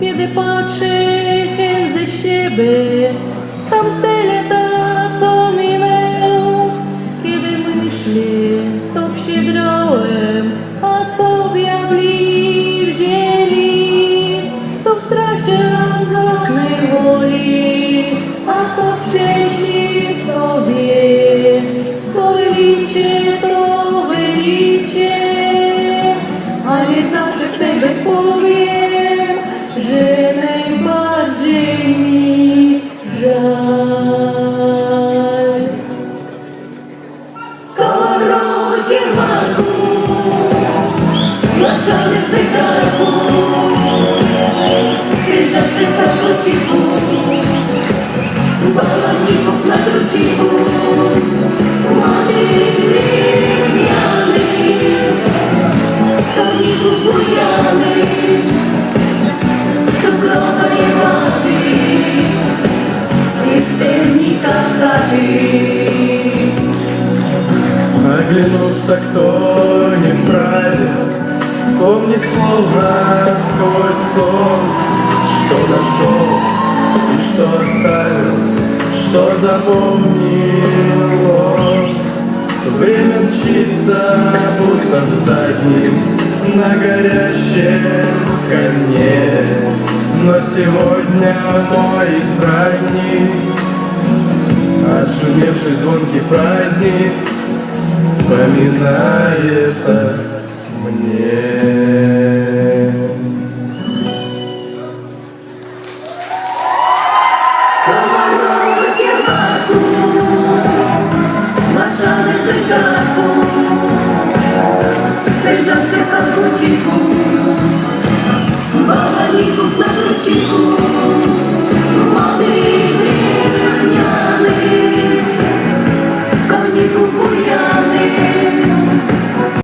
Kiedy patrzy chęt ze siebie, tamte Оглянуться кто не вправе, Вспомнить словно сквозь сон, Что нашел и что оставил, Что запомнил он. Время мчится, будто всадник На горящем коне, Но сегодня мой избранник Отшумевший звонкий праздник Вспоминается quando te